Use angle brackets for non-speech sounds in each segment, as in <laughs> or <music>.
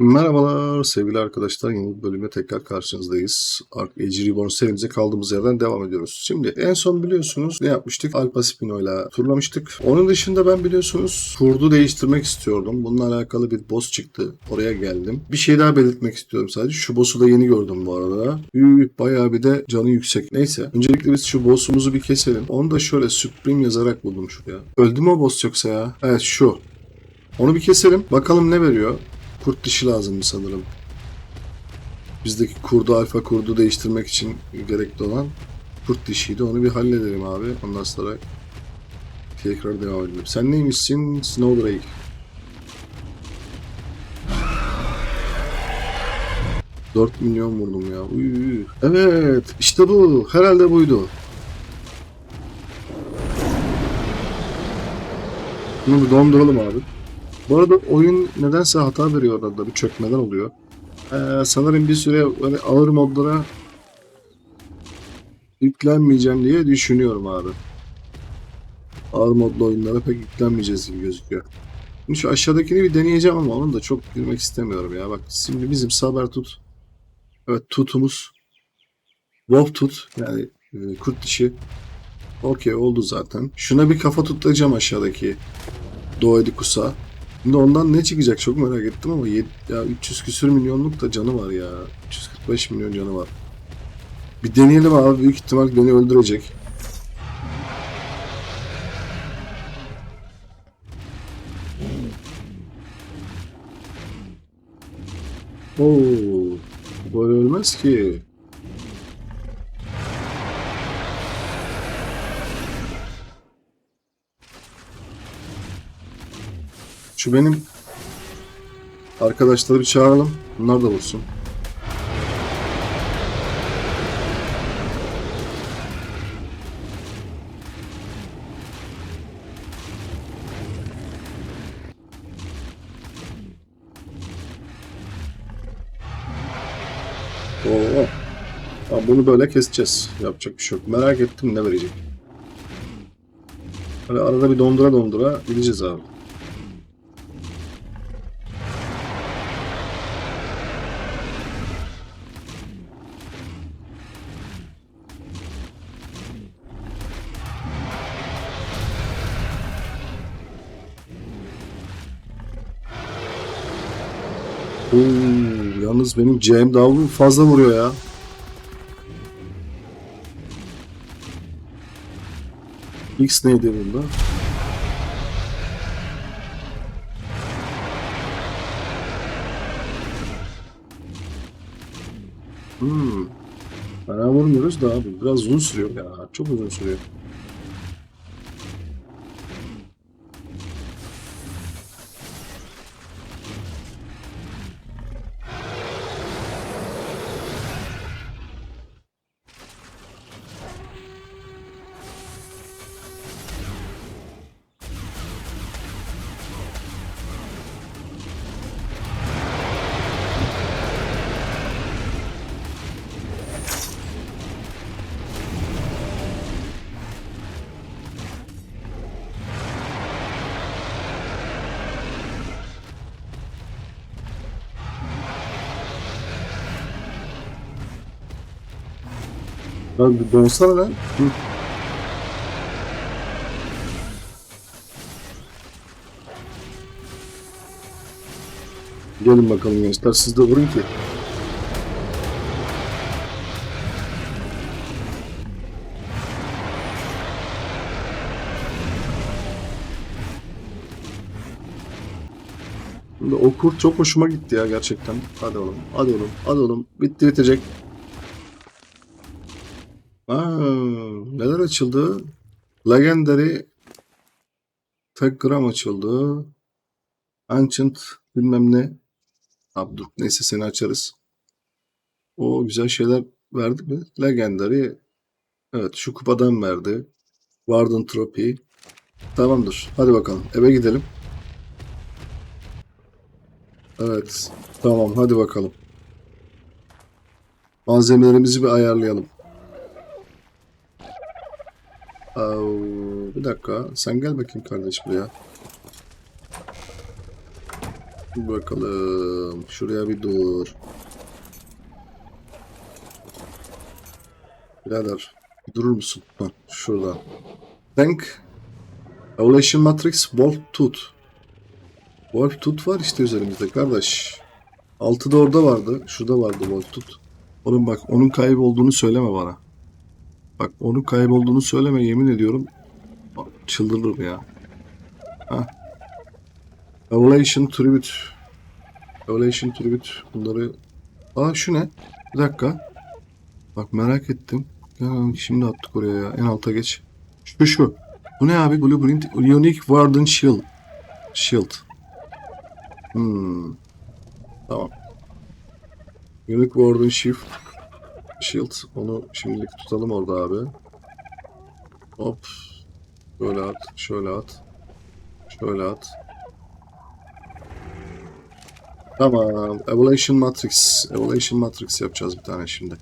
Merhabalar sevgili arkadaşlar. Yeni bir bölümle tekrar karşınızdayız. Ark Age Reborn serimize kaldığımız yerden devam ediyoruz. Şimdi en son biliyorsunuz ne yapmıştık? Alpa Spino ile turlamıştık. Onun dışında ben biliyorsunuz kurdu değiştirmek istiyordum. Bununla alakalı bir boss çıktı. Oraya geldim. Bir şey daha belirtmek istiyorum sadece. Şu boss'u da yeni gördüm bu arada. Üy, bayağı bir de canı yüksek. Neyse. Öncelikle biz şu boss'umuzu bir keselim. Onu da şöyle Supreme yazarak buldum şuraya. Öldü mü o boss yoksa ya? Evet şu. Onu bir keselim. Bakalım ne veriyor. Kurt dişi lazımdı sanırım. Bizdeki kurdu alfa kurdu değiştirmek için gerekli olan kurt dişiydi. Onu bir halledelim abi. Ondan sonra tekrar devam edelim. Sen neymişsin? Snowdrake. Dört milyon vurdum ya. Uy. Evet işte bu. Herhalde buydu. Bunu bir donduralım abi. Bu arada oyun nedense hata veriyor arada bir çökmeden oluyor. Ee, sanırım bir süre böyle ağır modlara yüklenmeyeceğim diye düşünüyorum abi. Ağır modlu oyunlara pek yüklenmeyeceğiz gibi gözüküyor. Şimdi şu aşağıdakini bir deneyeceğim ama onun da çok girmek istemiyorum ya. Bak şimdi bizim Saber tut. Evet tutumuz. Wolf tut. Yani e, kurt dişi. Okey oldu zaten. Şuna bir kafa tutacağım aşağıdaki. Doedikus'a. Şimdi ondan ne çıkacak çok merak ettim ama yed- ya 300 küsür milyonluk da canı var ya. 345 milyon canı var. Bir deneyelim abi. Büyük ihtimal beni öldürecek. Oo, böyle ölmez ki. Şu benim arkadaşları bir çağıralım. Bunlar da vursun. Oo. Ya bunu böyle keseceğiz. Yapacak bir şey yok. Merak ettim ne verecek. Böyle arada bir dondura dondura gideceğiz abi. Oo, yalnız benim CM davul fazla vuruyor ya. X neydi bunda? Hmm. Fena vurmuyoruz da abi. Biraz uzun sürüyor ya. Çok uzun sürüyor. Lan bir dönsene lan. Hı. Gelin bakalım gençler siz de vurun ki. Şimdi o kurt çok hoşuma gitti ya gerçekten. Hadi oğlum, hadi oğlum, hadi oğlum. Bitti bitecek. Aa, neler açıldı? Legendary Tekgram açıldı. Ancient bilmem ne. Abi dur neyse seni açarız. O güzel şeyler verdi mi? Legendary evet şu kupadan verdi. Warden Trophy. Tamamdır. Hadi bakalım. Eve gidelim. Evet. Tamam hadi bakalım. Malzemelerimizi bir ayarlayalım. Bir dakika. Sen gel bakayım kardeş buraya. Bakalım. Şuraya bir dur. Birader bir durur musun? Hah, şurada. Tank. Evolution Matrix Wolf Tooth. Wolf Tooth var işte üzerimizde kardeş. Altı da orada vardı. Şurada vardı Wolf Tooth. Oğlum bak onun kaybolduğunu söyleme bana. Bak onun kaybolduğunu söyleme yemin ediyorum. Çıldırırım ya. Hah. Evolution Tribute. Evolution Tribute. Bunları... Aa şu ne? Bir dakika. Bak merak ettim. Ya, şimdi attık oraya ya. En alta geç. Şu şu. Bu ne abi? Blueprint Unique Warden Shield. Shield. Hmm. Tamam. Unique Warden Shield. Shield. Onu şimdilik tutalım orada abi. Hop. Böyle at. Şöyle at. Şöyle at. Tamam. Evolution Matrix. Evolution Matrix yapacağız bir tane şimdi.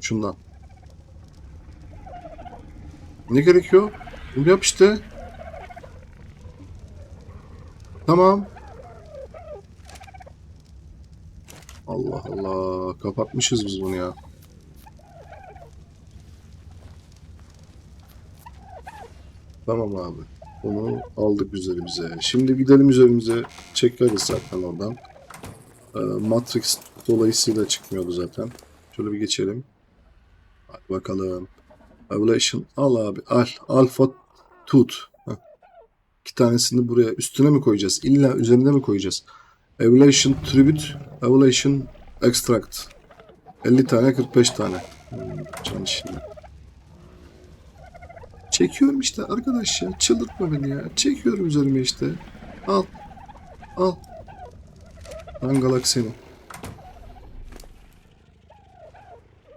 Şundan. Ne gerekiyor? Yap işte. Tamam. Allah Allah. Kapatmışız biz bunu ya. Tamam abi. Bunu aldık üzerimize. Şimdi gidelim üzerimize. Çekeriz zaten oradan. Ee, Matrix dolayısıyla çıkmıyordu zaten. Şöyle bir geçelim. Hadi bakalım. Evolution. Al abi. Al. Tooth. Heh. İki tanesini buraya üstüne mi koyacağız? İlla üzerine mi koyacağız? Evolution Tribute. Evolution Extract. 50 tane 45 tane. Hmm, can şimdi. Çekiyorum işte arkadaş ya. Çıldırtma beni ya. Çekiyorum üzerime işte. Al. Al. Dangalak seni.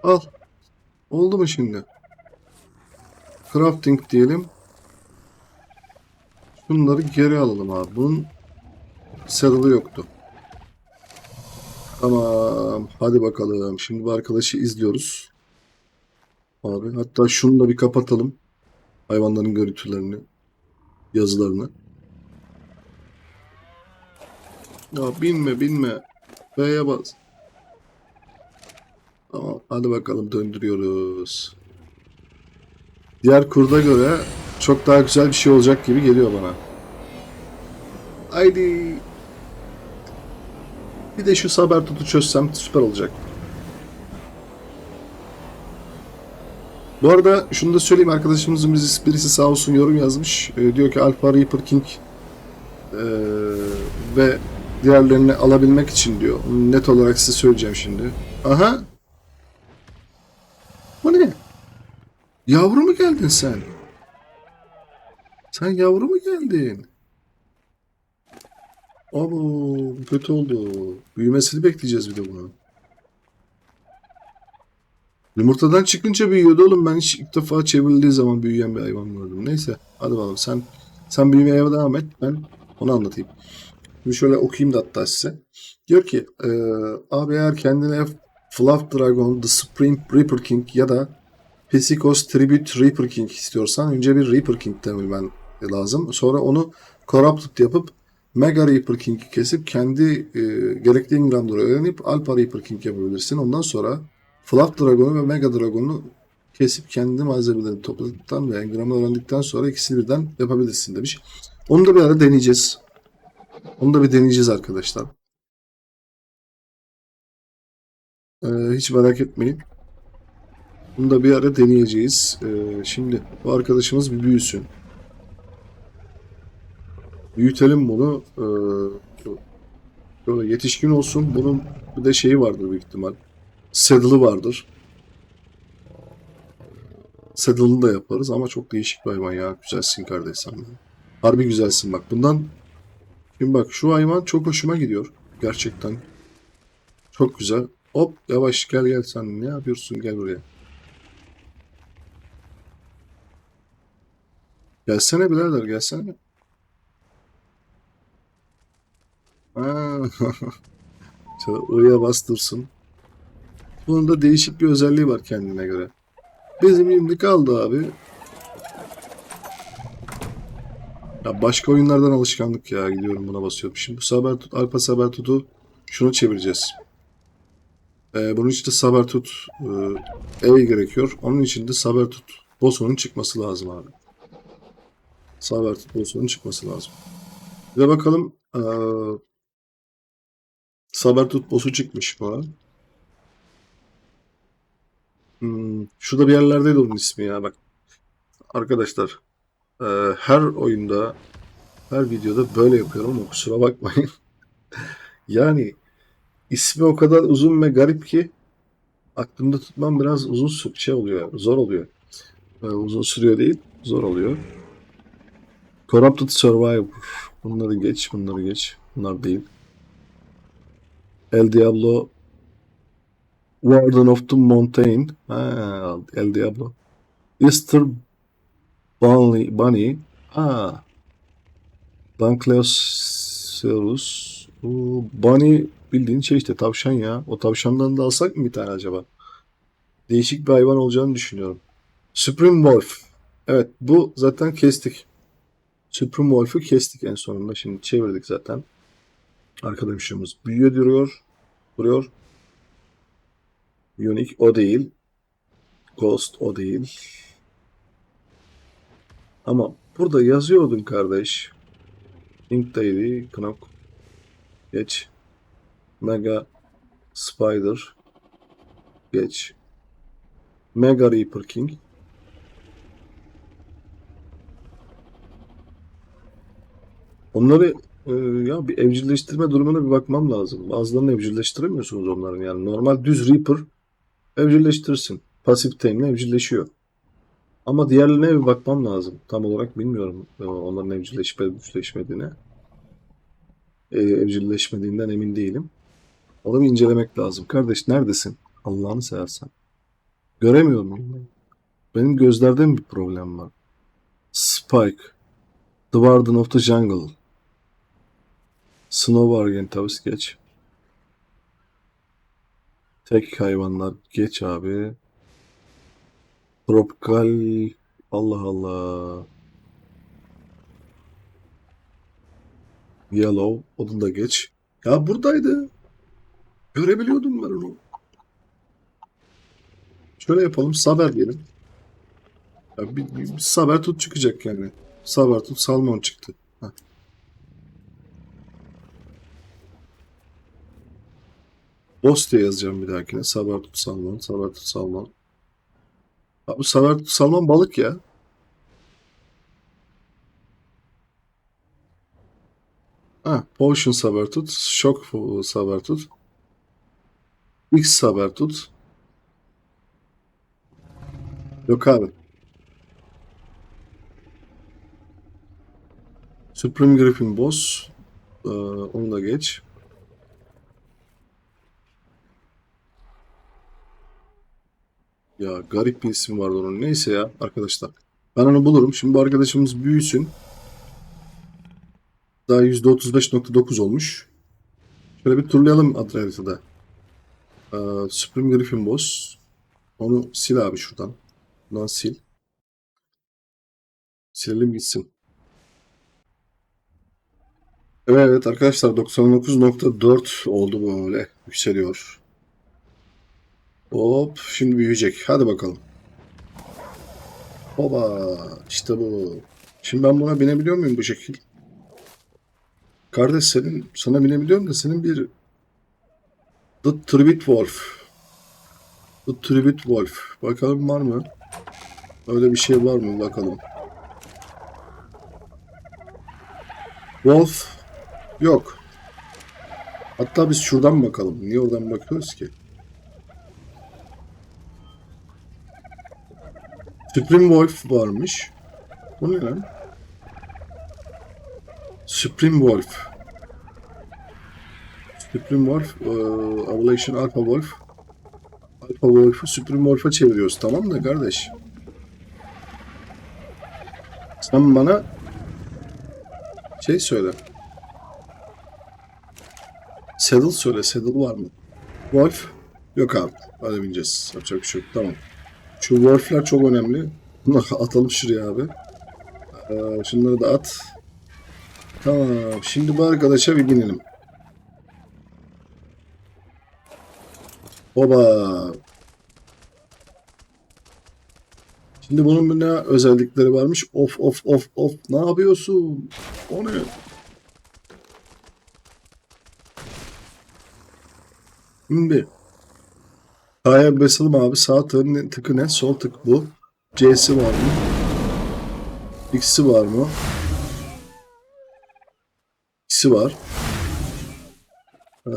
Al. Oldu mu şimdi? Crafting diyelim. Bunları geri alalım abi. Bunun saddle'ı yoktu. Tamam. Hadi bakalım. Şimdi bu arkadaşı izliyoruz. Abi hatta şunu da bir kapatalım. Hayvanların görüntülerini, yazılarını. Ya binme binme. B'ye bas. Tamam hadi bakalım döndürüyoruz. Diğer kurda göre çok daha güzel bir şey olacak gibi geliyor bana. Haydi. Bir de şu saber tutu çözsem süper olacak. Bu arada şunu da söyleyeyim arkadaşımızın birisi, sağ olsun yorum yazmış. Ee, diyor ki Alpha Reaper King ee, ve diğerlerini alabilmek için diyor. Net olarak size söyleyeceğim şimdi. Aha. Bu ne? Yavru mu geldin sen? Sen yavru mu geldin? Abo kötü oldu. Büyümesini bekleyeceğiz bir de bunu. Yumurtadan çıkınca büyüyordu oğlum. Ben hiç ilk defa çevrildiği zaman büyüyen bir hayvan gördüm. Neyse hadi bakalım sen sen büyümeye devam et. Ben onu anlatayım. Şimdi şöyle okuyayım da hatta size. Diyor ki e, abi eğer kendine Fluff Dragon, The Supreme Reaper King ya da Psychos Tribute Reaper King istiyorsan önce bir Reaper King denemen lazım. Sonra onu Corrupted yapıp Mega Reaper King'i kesip kendi e, gerekli ingramları öğrenip Alpha Reaper King yapabilirsin. Ondan sonra Fluff Dragon'u ve Mega Dragon'u kesip kendi malzemelerini topladıktan ve engramı öğrendikten sonra ikisini birden yapabilirsin demiş. Onu da bir ara deneyeceğiz. Onu da bir deneyeceğiz arkadaşlar. Ee, hiç merak etmeyin. Bunu da bir ara deneyeceğiz. Ee, şimdi bu arkadaşımız bir büyüsün. Büyütelim bunu. Ee, böyle yetişkin olsun. Bunun bir de şeyi vardır büyük ihtimal. Saddle'ı vardır. Saddle'ını da yaparız ama çok değişik bir hayvan ya. Güzelsin kardeş sen. Harbi güzelsin bak. Bundan şimdi bak şu hayvan çok hoşuma gidiyor. Gerçekten. Çok güzel. Hop yavaş gel gel sen ne yapıyorsun gel buraya. Gelsene birader gelsene. Ha. <laughs> Şöyle O'ya bas dursun. Bunun da değişik bir özelliği var kendine göre. Bizim şimdi kaldı abi. Ya başka oyunlardan alışkanlık ya. Gidiyorum buna basıyorum. Şimdi bu Sabertut, Alfa Sabertut'u şunu çevireceğiz. Ee, bunun için de Sabertut e, E gerekiyor. Onun için de Sabertut Boso'nun çıkması lazım abi. Sabertut Boso'nun çıkması lazım. Bir de bakalım ee, Sabertut Bosu çıkmış mı? Hmm, şurada bir yerlerdeydi onun ismi ya bak. Arkadaşlar ee, her oyunda her videoda böyle yapıyorum ama kusura bakmayın. <laughs> yani ismi o kadar uzun ve garip ki aklımda tutmam biraz uzun şey oluyor, zor oluyor. Ee, uzun sürüyor değil, zor oluyor. Corrupted Survivor. Bunları geç, bunları geç. Bunlar değil. El Diablo Warden of the Mountain. Ha, El Diablo. Easter Bunny. Bunny. Ha. Dunkleosaurus. Bu Bunny bildiğin şey işte tavşan ya. O tavşandan da alsak mı bir tane acaba? Değişik bir hayvan olacağını düşünüyorum. Supreme Wolf. Evet bu zaten kestik. Supreme Wolf'u kestik en sonunda. Şimdi çevirdik zaten. Arkadaşımız büyüyor duruyor. Duruyor. Unique o değil. Ghost o değil. Ama burada yazıyordun kardeş. Ink'taydı. Knock. Geç. Mega Spider. Geç. Mega Reaper King. Onları e, ya bir evcilleştirme durumuna bir bakmam lazım. Bazılarını evcilleştiremiyorsunuz onların yani. Normal düz Reaper evcilleştirsin. Pasif tame'le evcilleşiyor. Ama diğerlerine bir bakmam lazım. Tam olarak bilmiyorum e, onların evcilleşme, evcilleşmediğine. E, evcilleşmediğinden emin değilim. Onu bir incelemek lazım. Kardeş neredesin? Allah'ını seversen. Göremiyorum. Benim gözlerde mi bir problem var? Spike. The Warden of the Jungle. Snow Argentavis geç. Tek hayvanlar geç abi. Tropikal Allah Allah. Yellow onu da geç. Ya buradaydı. Görebiliyordum ben onu. Şöyle yapalım. Saber diyelim. Ya bir, bir, bir Saber tut çıkacak yani. Saber tut Salmon çıktı. Diye yazacağım bir dahakine. Saber tut Salmon. Saber tut Salmon. Abi bu Salmon balık ya. Ha, Potion Sabertooth, Shock Sabertooth, X Sabertooth. Yok abi. Supreme Griffin Boss. Ee, onu da geç. Ya garip bir isim vardı onun. Neyse ya arkadaşlar. Ben onu bulurum. Şimdi bu arkadaşımız büyüsün. Daha %35.9 olmuş. Şöyle bir turlayalım haritada. Ee, Supreme Griffin Boss. Onu sil abi şuradan. Buradan sil. Silelim gitsin. Evet arkadaşlar 99.4 oldu böyle. Yükseliyor. Hop şimdi büyüyecek. Hadi bakalım. Hoba işte bu. Şimdi ben buna binebiliyor muyum bu şekil? Kardeş senin sana binebiliyorum da senin bir The Tribute Wolf. The Tribute Wolf. Bakalım var mı? Öyle bir şey var mı? Bakalım. Wolf yok. Hatta biz şuradan bakalım. Niye oradan bakıyoruz ki? Supreme Wolf varmış. Bu ne lan? Supreme Wolf. Supreme Wolf, eee, Evolution Alpha Wolf. Alpha Wolf'u Supreme Wolf'a çeviriyoruz. Tamam da kardeş. Sen bana şey söyle. Saddle söyle. Saddle var mı? Wolf. Yok abi. Hadi bineceğiz. Yapacak bir şey. Tamam. Şu Wolf'ler çok önemli. Bunları <laughs> atalım şuraya abi. Ee, şunları da at. Tamam. Şimdi bu arkadaşa bir binelim. Oba. Şimdi bunun ne özellikleri varmış? Of of of of. Ne yapıyorsun? O ne? Şimdi K'ya basalım abi. Sağ tıkı, tıkı ne? Sol tık bu. C'si var mı? X'i var mı? X'i var. Ee,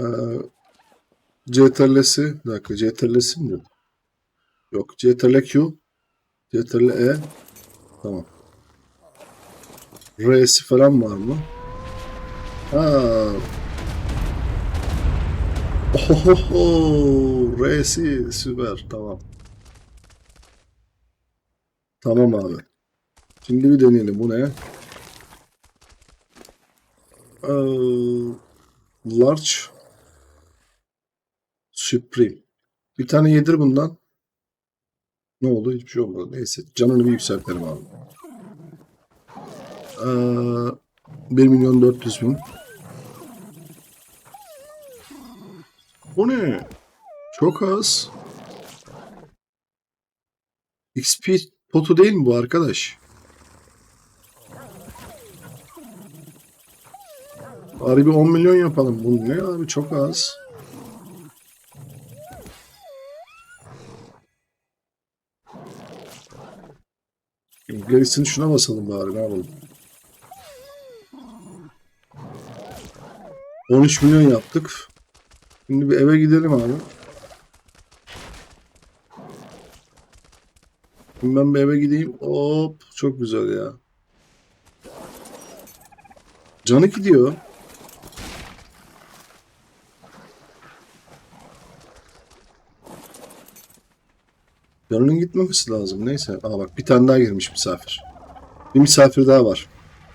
CTRL'si. Bir dakika. CTRL'si mi? Yok. CTRL Q. CTRL E. Tamam. R'si falan var mı? Ha. Ohoho, R'si süper. Tamam. Tamam abi. Şimdi bir deneyelim. Bu ne? Ee, large Supreme. Bir tane yedir bundan. Ne oldu? Hiçbir şey olmadı. Neyse. Canını bir yükseltelim abi. Ee, 1 milyon 400 bin. Bu ne? Çok az. XP potu değil mi bu arkadaş? Bari bir 10 milyon yapalım. Bu ne abi çok az. Şimdi Gerisini şuna basalım bari ne yapalım. 13 milyon yaptık. Şimdi bir eve gidelim abi. Şimdi ben bir eve gideyim. Hop çok güzel ya. Canı gidiyor. Canının gitmemesi lazım. Neyse. Aa bak bir tane daha girmiş misafir. Bir misafir daha var.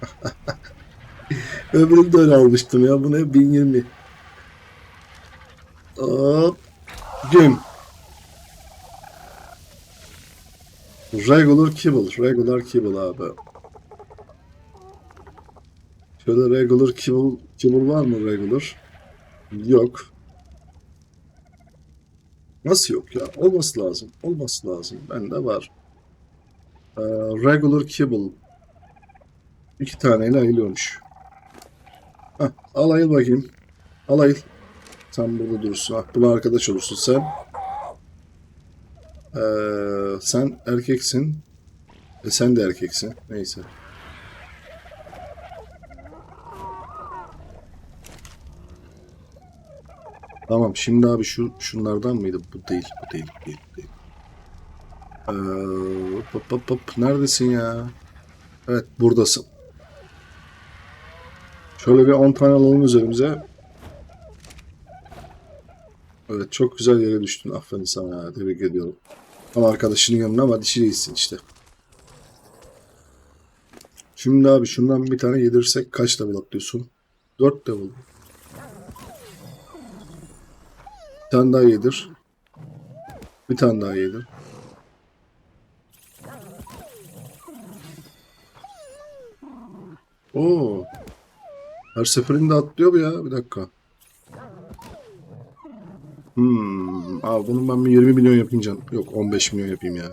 <laughs> Öbürünü de öyle almıştım ya. Bu ne? 1020. Hop. Güm. Regular kibble. Regular kibble abi. Şöyle regular kibble, kibble var mı regular? Yok. Nasıl yok ya? Olması lazım. Olması lazım. Bende var. Ee, regular kibble. İki taneyle ayılıyormuş. Hah, al ayıl bakayım. Al ayıl. Sen burada durursun. Ah, buna arkadaş olursun sen. Ee, sen erkeksin. E sen de erkeksin. Neyse. Tamam şimdi abi şu şunlardan mıydı? Bu değil, bu değil, bu değil, değil. Ee, hop, hop, hop. Neredesin ya? Evet buradasın. Şöyle bir 10 tane alalım üzerimize. Evet çok güzel yere düştün. Aferin sana ya. Tebrik ediyorum. Ama arkadaşının yanına ama dişi değilsin işte. Şimdi abi şundan bir tane yedirsek kaç level atlıyorsun? 4 level. Bir tane daha yedir. Bir tane daha yedir. Oo. Her seferinde atlıyor bu ya. Bir dakika. Abi bunun ben bir 20 milyon yapayım canım. Yok 15 milyon yapayım ya.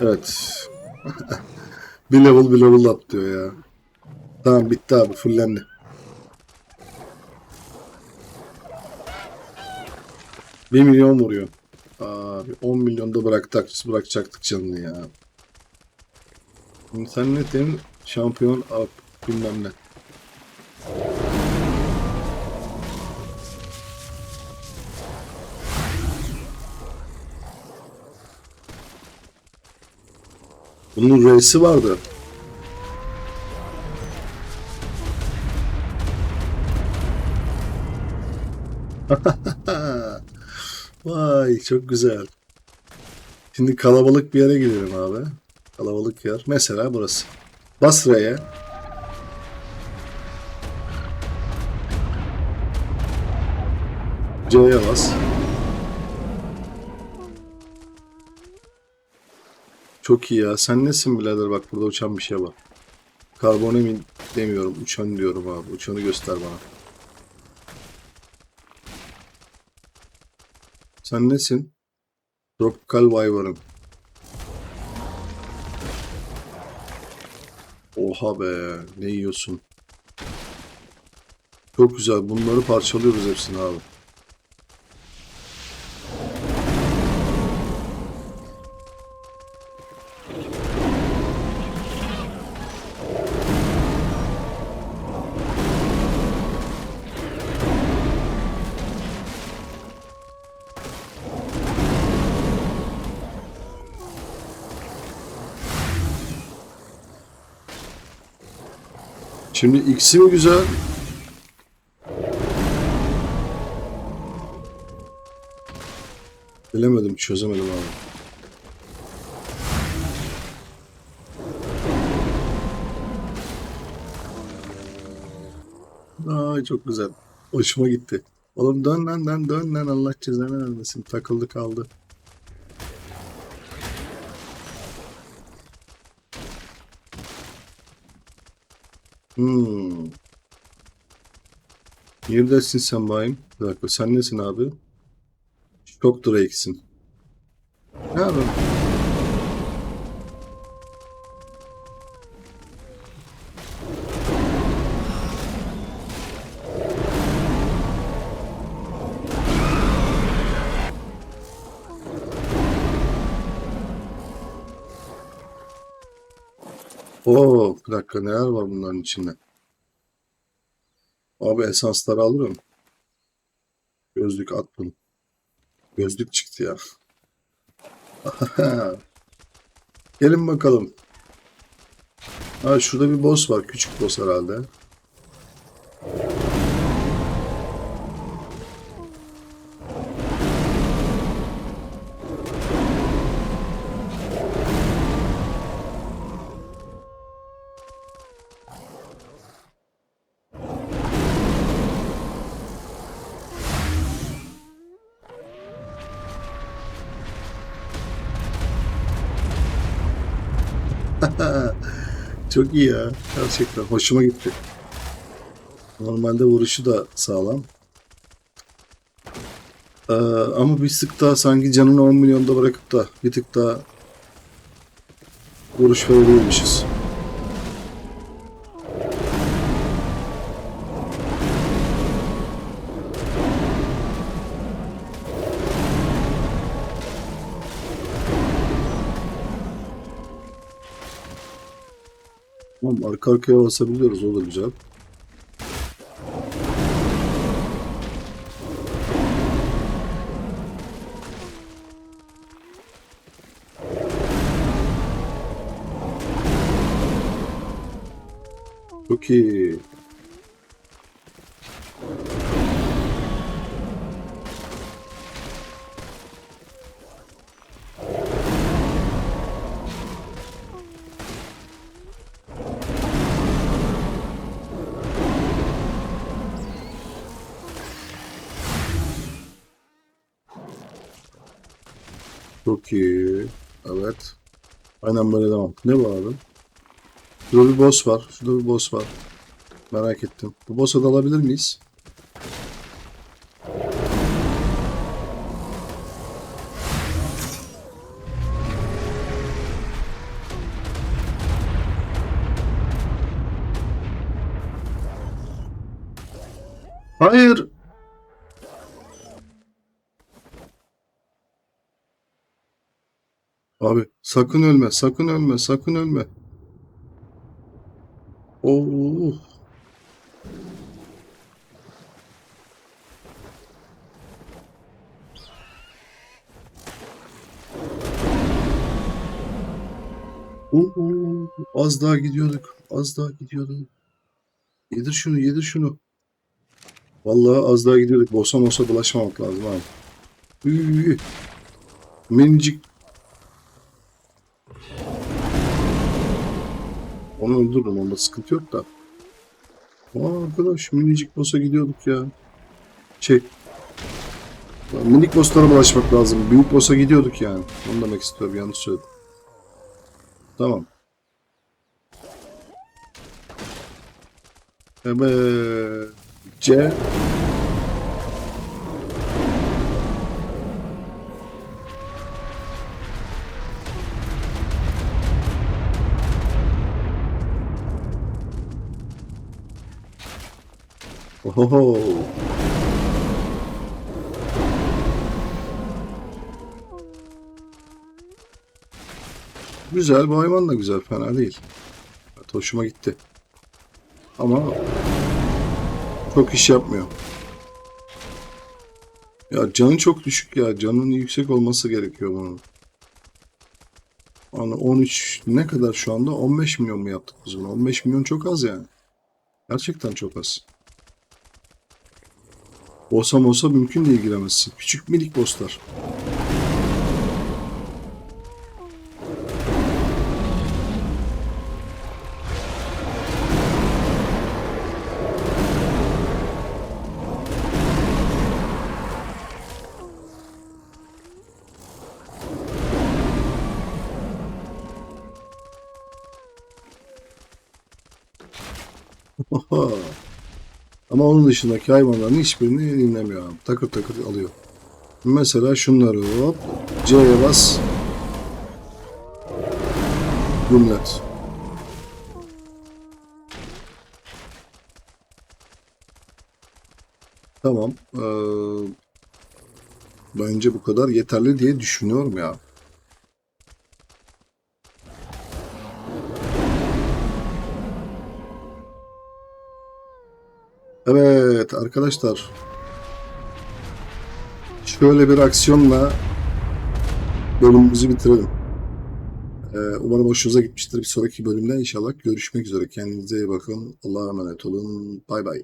Evet. <laughs> bir level bir level atlıyor ya. Tamam bitti abi fullendi. Bir milyon vuruyor. Abi 10 milyonda bıraktık, bırakacaktık canını ya. İnternetin şampiyon up bilmem ne. Bunun reisi vardı. <laughs> Vay çok güzel. Şimdi kalabalık bir yere gidelim abi. Kalabalık yer. Mesela burası. Basra'ya. C'ye bas. Çok iyi ya. Sen nesin birader? Bak burada uçan bir şey var. Karbonemin demiyorum. Uçan diyorum abi. Uçanı göster bana. Sen nesin? Tropical Wyvern. Oha be. Ne yiyorsun? Çok güzel. Bunları parçalıyoruz hepsini abi. Şimdi X'i mi güzel? Bilemedim, çözemedim abi. Ay çok güzel. Hoşuma gitti. Oğlum dön lan dön dön lan Allah cezanı vermesin. Takıldı kaldı. Hmm. Neredesin sen bayım? Bir dakika sen nesin abi? Çok Drake'sin. Ne yapayım? Oo, bir dakika neler var bunların içinde? Abi esansları alırım. Gözlük attım. Gözlük çıktı ya. <laughs> Gelin bakalım. Ha şurada bir boss var. Küçük boss herhalde. Çok iyi ya. Gerçekten hoşuma gitti. Normalde vuruşu da sağlam. Ee, ama bir sık daha sanki canını 10 milyonda bırakıp da bir tık daha vuruş verebilirmişiz. Tamam arka arkaya basabiliyoruz o da güzel. Çok iyi. İyi. Evet. Aynen böyle devam. Ne bu abi? Şurada bir boss var. Şurada bir boss var. Merak ettim. Bu boss'u da alabilir miyiz? Sakın ölme, sakın ölme, sakın ölme. Oo. Oo, az daha gidiyorduk. Az daha gidiyorduk. Yedir şunu, yedir şunu. Vallahi az daha gidiyorduk. Bossa mossa bulaşmamak lazım abi. Üy, Minicik. Onu öldürürüm. Onda sıkıntı yok da. Aa, arkadaş minicik boss'a gidiyorduk ya. Şey. Lan Minik boss'lara bulaşmak lazım. Büyük boss'a gidiyorduk yani. Onu demek istiyorum. Yanlış söyledim. Tamam. Evet. C. Oho. Güzel, bu hayvan da güzel, fena değil. Evet, hoşuma gitti. Ama çok iş yapmıyor. Ya canı çok düşük ya. Canının yüksek olması gerekiyor bunun. Hani 13 ne kadar şu anda? 15 milyon mu yaptık biz bunu? 15 milyon çok az yani. Gerçekten çok az. Boss'a olsa mümkün değil giremezsin. Küçük minik bosslar. Oha. <laughs> Ama onun dışındaki hayvanların hiçbirini dinlemiyor abi. Takır takır alıyor. Mesela şunları hop. C'ye bas. Gümlet. Tamam. Ee, bence bu kadar yeterli diye düşünüyorum ya. Evet arkadaşlar. Şöyle bir aksiyonla bölümümüzü bitirelim. Ee, umarım hoşunuza gitmiştir. Bir sonraki bölümde inşallah görüşmek üzere. Kendinize iyi bakın. Allah'a emanet olun. Bay bay.